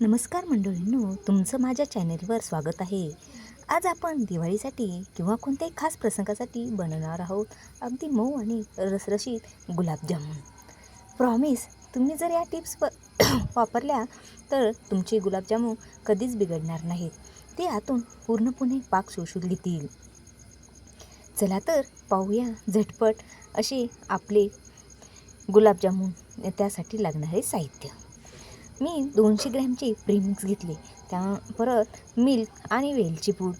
नमस्कार मंडळींनो तुमचं माझ्या चॅनेलवर स्वागत आहे. आज आपण दिवाळीसाठी किंवा कोणत्याही खास प्रसंगासाठी बनवणार आहोत अगदी मऊ आणि रसरशीत गुलाबजामुन. प्रॉमिस तुम्ही जर या टिप्स व वापरल्या तर तुमचे गुलाबजामुन कधीच बिघडणार नाहीत. ते आतून पूर्णपणे पाक शोषून घेतील. चला तर पाहूया झटपट असे आपले गुलाबजामुन त्यासाठी लागणारे साहित्य. मी दोनशे ग्रॅमचे प्रीमिक्स घेतले. त्या परत मिल्क आणि वेलची पूड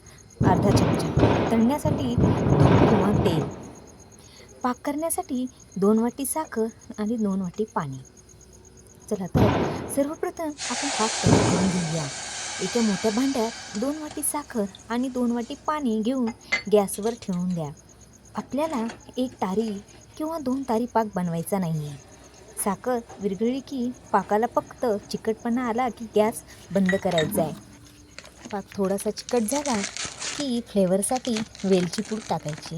अर्धा चमचा तळण्यासाठी तूप किंवा तेल. पाक करण्यासाठी दोन वाटी साखर आणि दोन वाटी पाणी. चला तर सर्वप्रथम आपण पाक तयार करून घेऊया. एका मोठ्या भांड्यात दोन वाटी साखर आणि दोन वाटी पाणी घेऊन गॅसवर ठेवून द्या. आपल्याला एक तारी किंवा दोन तारी पाक बनवायचा नाही आहे साखर विरघळली की पाकाला फक्त चिकटपणा आला की गॅस बंद करायचा आहे. पाक थोडासा चिकट झाला की फ्लेवरसाठी वेलची पूड टाकायची.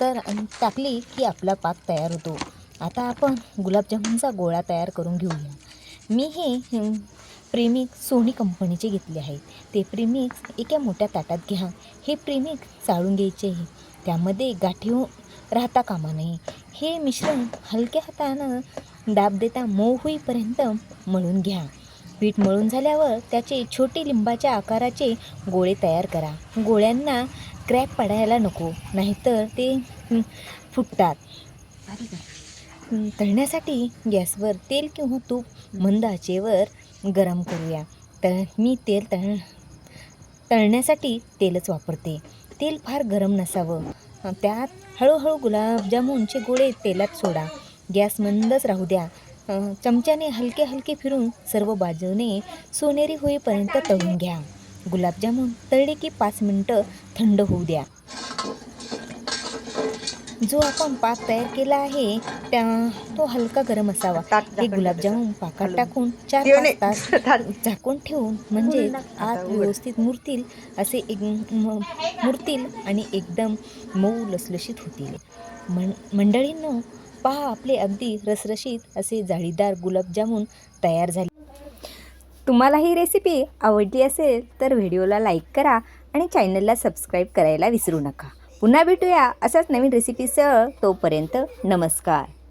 तर टाकली की आपला पाक तयार होतो. आता आपण गुलाबजामुनचा गोळा तयार करून घेऊया. मी हे प्रेमिक प्रेमिक्स सोनी कंपनीचे घेतले आहेत. ते प्रेमिक्स एका मोठ्या ताटात घ्या. हे प्रेमिक्स चाळून घ्यायचे आहे. त्यामध्ये गाठी राहता कामा नये. हे मिश्रण हलक्या हातानं दाब देता मऊ होईपर्यंत मळून घ्या. पीठ मळून झाल्यावर त्याचे छोटे लिंबाच्या आकाराचे गोळे तयार करा. गोळ्यांना क्रॅक पडायला नको नाहीतर ते फुटतात. तळण्यासाठी गॅसवर तेल किंवा तूप मंद आचेवर गरम करूया. तर मी तेल तळ तळण्यासाठी तेलच वापरते. तेल फार गरम नसावं. त्यात हळूहळू गुलाबजामुनचे गोळे तेलात सोडा. गॅस मंदच राहू द्या. चमच्याने हलके हलके फिरून सर्व बाजूने सोनेरी होईपर्यंत तळून घ्या. गुलाबजामुन तळले की पाच मिनटं थंड होऊ द्या. जो आपण पाक तयार केला आहे त्या तो हलका गरम असावा. हे गुलाबजामुन पाकात टाकून चार तास झाकून ठेवून म्हणजे आत व्यवस्थित मुरतील असे एक मुरतील आणि एकदम मऊ लसलशीत होतील. मं मंडळींनो पहा आपले अगदी रसरशीत असे जाळीदार गुलाबजामुन तयार झाले. तुम्हाला ही रेसिपी आवडली असेल तर व्हिडिओला लाईक करा आणि चॅनलला सबस्क्राईब करायला विसरू नका. पुन्हा भेटूया असाच नवीन रेसिपीसह तोपर्यंत नमस्कार.